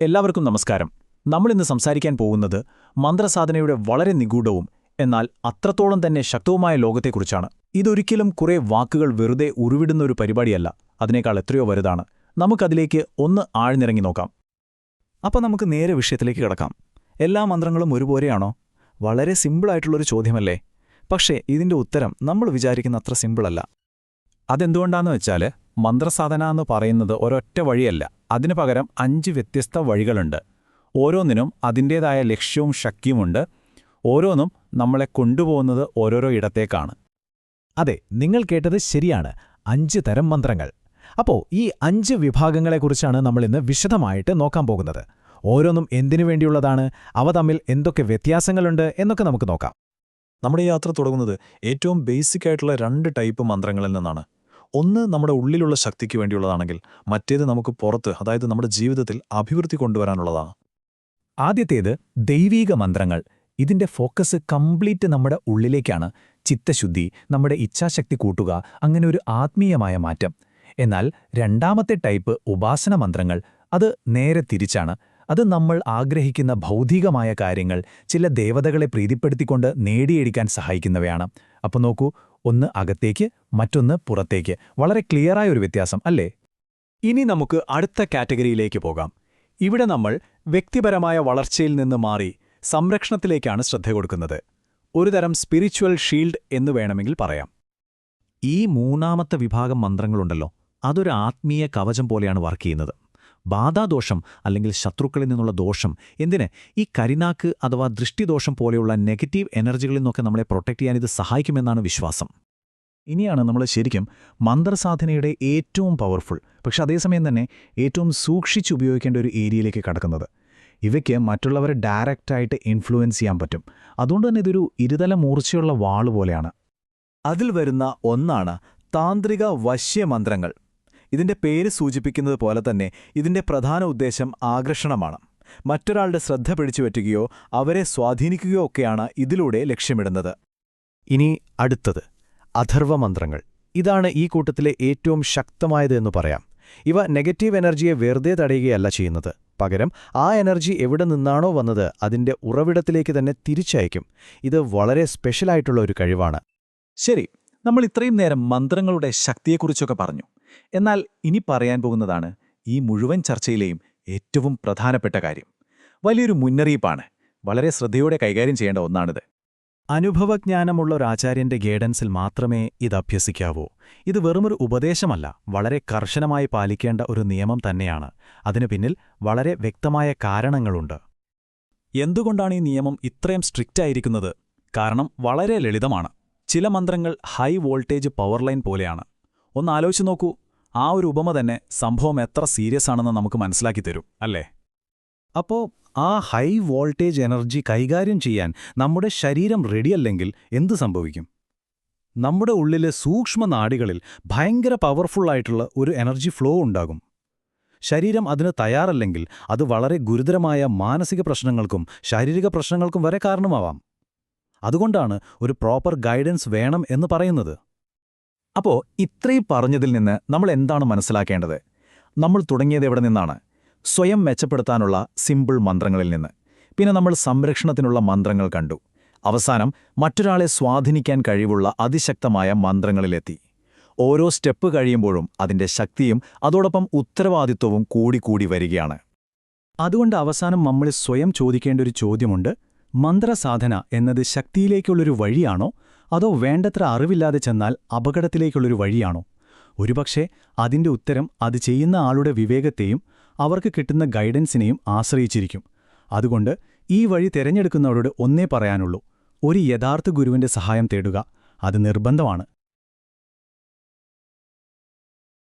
എല്ലാവർക്കും നമസ്കാരം. നമ്മളിന്ന് സംസാരിക്കാൻ പോകുന്നത് മന്ത്രസാധനയുടെ വളരെ നിഗൂഢവും എന്നാൽ അത്രത്തോളം തന്നെ ശക്തവുമായ ലോകത്തെക്കുറിച്ചാണ്. ഇതൊരിക്കലും കുറേ വാക്കുകൾ വെറുതെ ഉരുവിടുന്ന ഒരു പരിപാടിയല്ല. അതിനേക്കാൾ എത്രയോ വലുതാണ്. നമുക്കതിലേക്ക് ഒന്ന് ആഴ്ന്നിറങ്ങി നോക്കാം. അപ്പോൾ നമുക്ക് നേരെ വിഷയത്തിലേക്ക് കിടക്കാം. എല്ലാ മന്ത്രങ്ങളും ഒരുപോലെയാണോ? വളരെ സിമ്പിളായിട്ടുള്ളൊരു ചോദ്യമല്ലേ? പക്ഷേ ഇതിന്റെ ഉത്തരം നമ്മൾ വിചാരിക്കുന്ന അത്ര സിമ്പിളല്ല. അതെന്തുകൊണ്ടാന്ന് വെച്ചാൽ മന്ത്രസാധന എന്ന് പറയുന്നത് ഒരൊറ്റ വഴിയല്ല. അതിനു പകരം അഞ്ച് വ്യത്യസ്ത വഴികളുണ്ട്. ഓരോന്നിനും അതിന്റേതായ ലക്ഷ്യവും ശക്തിയുമുണ്ട്. ഓരോന്നും നമ്മളെ കൊണ്ടുപോകുന്നത് ഓരോരോ ഇടത്തേക്കാണ്. അതെ നിങ്ങൾ കേട്ടത് ശരിയാണ്. അഞ്ച് തരം മന്ത്രങ്ങൾ. അപ്പോൾ ഈ അഞ്ച് വിഭാഗങ്ങളെക്കുറിച്ചാണ് നമ്മളിന്ന് വിശദമായിട്ട് നോക്കാൻ പോകുന്നത്. ഓരോന്നും എന്തിനു വേണ്ടിയുള്ളതാണ്? അവ തമ്മിൽ എന്തൊക്കെ വ്യത്യാസങ്ങളുണ്ട്? എന്നൊക്കെ നമുക്ക് നോക്കാം. നമ്മുടെ യാത്ര തുടങ്ങുന്നത് ഏറ്റവും ബേസിക് ആയിട്ടുള്ള രണ്ട് ടൈപ്പ് മന്ത്രങ്ങളിൽ നിന്നാണ്. ഒന്ന് നമ്മുടെ ഉള്ളിലുള്ള ശക്തിക്ക് വേണ്ടിയുള്ളതാണെങ്കിൽ മറ്റേത് നമുക്ക് പുറത്ത് അതായത് നമ്മുടെ ജീവിതത്തിൽ അഭിവൃദ്ധി കൊണ്ടുവരാനുള്ളതാണ്. ആദ്യത്തേത് ദൈവീക മന്ത്രങ്ങൾ. ഇതിന്റെ ഫോക്കസ് കംപ്ലീറ്റ് നമ്മുടെ ഉള്ളിലേക്കാണ്. ചിത്തശുദ്ധി നമ്മുടെ ഇച്ഛാശക്തി കൂട്ടുക അങ്ങനെ ഒരു ആത്മീയമായ മാറ്റം. എന്നാൽ രണ്ടാമത്തെ ടൈപ്പ് ഉപാസന മന്ത്രങ്ങൾ അത് നേരെ തിരിച്ചാണ്. അത് നമ്മൾ ആഗ്രഹിക്കുന്ന ഭൗതികമായ കാര്യങ്ങൾ ചില ദേവതകളെ പ്രീതിപ്പെടുത്തിക്കൊണ്ട് നേടിയെടുക്കാൻ സഹായിക്കുന്നവയാണ്. അപ്പോൾ നോക്കൂ ഒന്ന് അകത്തേക്ക് മറ്റൊന്ന് പുറത്തേക്ക്. വളരെ ക്ലിയറായ ഒരു വ്യത്യാസം അല്ലേ? ഇനി നമുക്ക് അടുത്ത കാറ്റഗറിയിലേക്ക് പോകാം. ഇവിടെ നമ്മൾ വ്യക്തിപരമായ വളർച്ചയിൽ നിന്ന് മാറി സംരക്ഷണത്തിലേക്കാണ് ശ്രദ്ധ കൊടുക്കുന്നത്. ഒരുതരം സ്പിരിച്വൽ ഷീൽഡ് എന്ന് വേണമെങ്കിൽ പറയാം. ഈ മൂന്നാമത്തെ വിഭാഗം മന്ത്രങ്ങളുണ്ടല്ലോ. അതൊരു ആത്മീയ കവചം പോലെയാണ് വർക്ക് ചെയ്യുന്നത്. ബാധാദോഷം അല്ലെങ്കിൽ ശത്രുക്കളിൽ നിന്നുള്ള ദോഷം. എന്തിന്? ഈ കരിനാക്ക് അഥവാ ദൃഷ്ടിദോഷം പോലെയുള്ള നെഗറ്റീവ് എനർജികളിൽ നിന്നൊക്കെ നമ്മളെ പ്രൊട്ടക്ട് ചെയ്യാൻ ഇത് സഹായിക്കുമെന്നാണ് വിശ്വാസം. ഇനിയാണ് നമ്മൾ ശരിക്കും മന്ത്രസാധനയുടെ ഏറ്റവും പവർഫുൾ പക്ഷെ അതേസമയം തന്നെ ഏറ്റവും സൂക്ഷിച്ച് ഉപയോഗിക്കേണ്ട ഒരു ഏരിയയിലേക്ക് കടക്കുന്നത്. ഇവയ്ക്ക് മറ്റുള്ളവരെ ഡയറക്റ്റായിട്ട് ഇൻഫ്ലുവൻസ് ചെയ്യാൻ പറ്റും. അതുകൊണ്ട് തന്നെ ഇതൊരു ഇരുതല മൂർച്ചയുള്ള വാൾ പോലെയാണ്. അതിൽ വരുന്ന ഒന്നാണ് താന്ത്രിക വശ്യമന്ത്രങ്ങൾ. ഇതിന്റെ പേര് സൂചിപ്പിക്കുന്നത് പോലെ തന്നെ ഇതിന്റെ പ്രധാന ഉദ്ദേശം ആകർഷണമാണ്. മറ്റൊരാളുടെ ശ്രദ്ധ പിടിച്ചുപറ്റുകയോ അവരെ സ്വാധീനിക്കുകയോ ഒക്കെയാണ് ഇതിലൂടെ ലക്ഷ്യമിടുന്നത്. ഇനി അടുത്തത് അഥർവമന്ത്രങ്ങൾ ഇതാണ് ഈ കൂട്ടത്തിലെ ഏറ്റവും ശക്തമായത് എന്ന് പറയാം. ഇവ നെഗറ്റീവ് എനർജിയെ വെറുതെ തടയുകയല്ല ചെയ്യുന്നത്. പകരം ആ എനർജി എവിടെ നിന്നാണോ വന്നത് അതിന്റെ ഉറവിടത്തിലേക്ക് തന്നെ തിരിച്ചയക്കും. ഇത് വളരെ സ്പെഷ്യലായിട്ടുള്ള ഒരു കഴിവാണ്. ശരി നമ്മൾ ഇത്രയും നേരം മന്ത്രങ്ങളുടെ ശക്തിയെക്കുറിച്ചൊക്കെ പറഞ്ഞു. എന്നാൽ ഇനി പറയാൻ പോകുന്നതാണ് ഈ മുഴുവൻ ചർച്ചയിലെയും ഏറ്റവും പ്രധാനപ്പെട്ട കാര്യം. വലിയൊരു മുന്നറിയിപ്പാണ്. വളരെ ശ്രദ്ധയോടെ കൈകാര്യം ചെയ്യേണ്ട ഒന്നാണിത്. അനുഭവജ്ഞാനമുള്ള ഒരു ആചാര്യന്റെ ഗൈഡൻസിൽ മാത്രമേ ഇത് അഭ്യസിക്കാവൂ. ഇത് വെറുമൊരു ഉപദേശമല്ല വളരെ കർശനമായി പാലിക്കേണ്ട ഒരു നിയമം തന്നെയാണ്. അതിനു പിന്നിൽ വളരെ വ്യക്തമായ കാരണങ്ങളുണ്ട്. എന്തുകൊണ്ടാണ് ഈ നിയമം ഇത്രയും സ്ട്രിക്റ്റ് ആയിരിക്കുന്നത്? കാരണം വളരെ ലളിതമാണ്. ചില മന്ത്രങ്ങൾ ഹൈ വോൾട്ടേജ് പവർ ലൈൻ പോലെയാണ്. ഒന്ന് ആലോചിച്ച് നോക്കൂ. ആ ഒരു ഉപമ തന്നെ സംഭവം എത്ര സീരിയസ് ആണെന്ന് നമുക്ക് മനസ്സിലാക്കി തരും അല്ലേ? അപ്പോ ആ ഹൈ വോൾട്ടേജ് എനർജി കൈകാര്യം ചെയ്യാൻ നമ്മുടെ ശരീരം റെഡിയല്ലെങ്കിൽ എന്ത് സംഭവിക്കും? നമ്മുടെ ഉള്ളിലെ സൂക്ഷ്മ നാടികളിൽ ഭയങ്കര പവർഫുള്ളായിട്ടുള്ള ഒരു എനർജി ഫ്ലോ ഉണ്ടാകും. ശരീരം അതിന് തയ്യാറല്ലെങ്കിൽ അത് വളരെ ഗുരുതരമായ മാനസിക പ്രശ്നങ്ങൾക്കും ശാരീരിക പ്രശ്നങ്ങൾക്കും വരെ കാരണമാവാം. അതുകൊണ്ടാണ് ഒരു പ്രോപ്പർ ഗൈഡൻസ് വേണം എന്ന് പറയുന്നത്. അപ്പോ ഇത്രയും പറഞ്ഞതിൽ നിന്ന് നമ്മൾ എന്താണ് മനസ്സിലാക്കേണ്ടത്? നമ്മൾ തുടങ്ങിയത് എവിടെ നിന്നാണ്? സ്വയം മെച്ചപ്പെടുത്താനുള്ള സിമ്പിൾ മന്ത്രങ്ങളിൽ നിന്ന്. പിന്നെ നമ്മൾ സംരക്ഷണത്തിനുള്ള മന്ത്രങ്ങൾ കണ്ടു. അവസാനം മറ്റൊരാളെ സ്വാധീനിക്കാൻ കഴിവുള്ള അതിശക്തമായ മന്ത്രങ്ങളിലെത്തി. ഓരോ സ്റ്റെപ്പ് കഴിയുമ്പോഴും അതിന്റെ ശക്തിയും അതോടൊപ്പം ഉത്തരവാദിത്വവും കൂടിക്കൂടി വരികയാണ്. അതുകൊണ്ട് അവസാനം നമ്മൾ സ്വയം ചോദിക്കേണ്ട ഒരു ചോദ്യമുണ്ട് മന്ത്രസാധന എന്നത് ശക്തിയിലേക്കുള്ളൊരു വഴിയാണോ അതോ വേണ്ടത്ര അറിവില്ലാതെ ചെന്നാൽ അപകടത്തിലേക്കുള്ളൊരു വഴിയാണോ? ഒരുപക്ഷെ അതിന്റെ ഉത്തരം അത് ചെയ്യുന്ന ആളുടെ വിവേകത്തെയും അവർക്ക് കിട്ടുന്ന ഗൈഡൻസിനെയും ആശ്രയിച്ചിരിക്കും. അതുകൊണ്ട് ഈ വഴി തിരഞ്ഞെടുക്കുന്നവരോട് ഒന്നേ പറയാനുള്ളൂ. ഒരു യഥാർത്ഥ ഗുരുവിന്റെ സഹായം തേടുക അത് നിർബന്ധമാണ്.